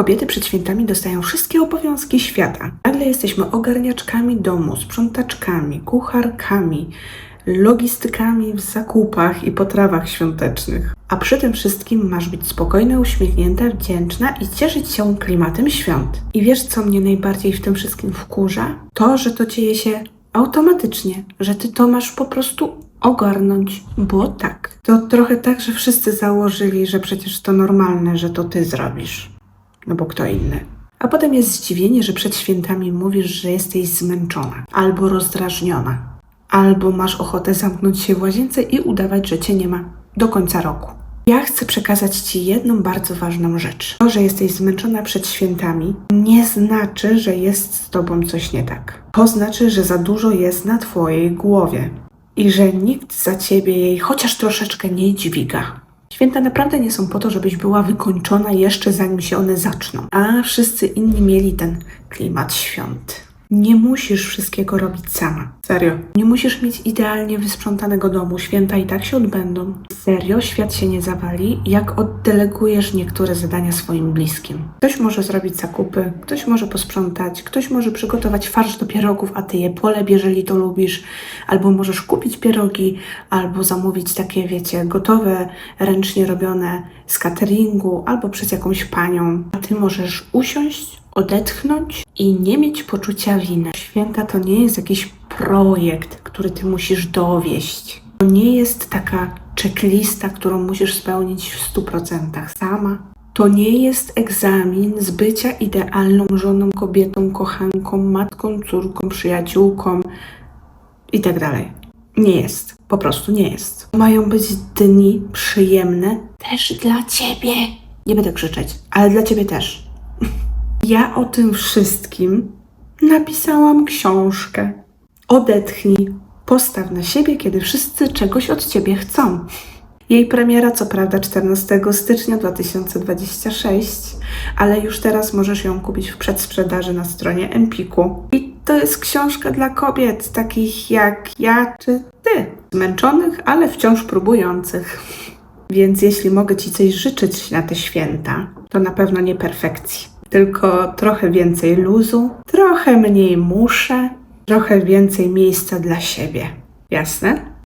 Kobiety przed świętami dostają wszystkie obowiązki świata. Nagle jesteśmy ogarniaczkami domu, sprzątaczkami, kucharkami, logistykami w zakupach i potrawach świątecznych. A przy tym wszystkim masz być spokojna, uśmiechnięta, wdzięczna i cieszyć się klimatem świąt. I wiesz, co mnie najbardziej w tym wszystkim wkurza? To, że to dzieje się automatycznie, że ty to masz po prostu ogarnąć, bo tak. To trochę tak, że wszyscy założyli, że przecież to normalne, że to ty zrobisz. No bo kto inny? A potem jest zdziwienie, że przed świętami mówisz, że jesteś zmęczona albo rozdrażniona, albo masz ochotę zamknąć się w łazience i udawać, że cię nie ma do końca roku. Ja chcę przekazać Ci jedną bardzo ważną rzecz. To, że jesteś zmęczona przed świętami, nie znaczy, że jest z Tobą coś nie tak. To znaczy, że za dużo jest na Twojej głowie i że nikt za Ciebie jej chociaż troszeczkę nie dźwiga. Święta naprawdę nie są po to, żebyś była wykończona jeszcze zanim się one zaczną, a wszyscy inni mieli ten klimat świąt. Nie musisz wszystkiego robić sama. Serio. Nie musisz mieć idealnie wysprzątanego domu. Święta i tak się odbędą. Serio, świat się nie zawali, jak oddelegujesz niektóre zadania swoim bliskim. Ktoś może zrobić zakupy, ktoś może posprzątać, ktoś może przygotować farsz do pierogów, a ty je poleb, jeżeli to lubisz. Albo możesz kupić pierogi, albo zamówić takie, wiecie, gotowe, ręcznie robione z cateringu, albo przez jakąś panią. A ty możesz usiąść, odetchnąć i nie mieć poczucia winy. Święta to nie jest jakiś projekt, który ty musisz dowieść. To nie jest taka checklista, którą musisz spełnić w 100% sama. To nie jest egzamin z bycia idealną żoną, kobietą, kochanką, matką, córką, przyjaciółką i tak. Nie jest. Po prostu nie jest. Mają być dni przyjemne też dla ciebie. Nie będę krzyczeć, ale dla ciebie też. Ja o tym wszystkim napisałam książkę. Odetchnij, postaw na siebie, kiedy wszyscy czegoś od ciebie chcą. Jej premiera, co prawda, 14 stycznia 2026, ale już teraz możesz ją kupić w przedsprzedaży na stronie Empiku. I to jest książka dla kobiet, takich jak ja czy ty, zmęczonych, ale wciąż próbujących. Więc jeśli mogę Ci coś życzyć na te święta, to na pewno nie perfekcji, tylko trochę więcej luzu, trochę mniej muszę, trochę więcej miejsca dla siebie. Jasne?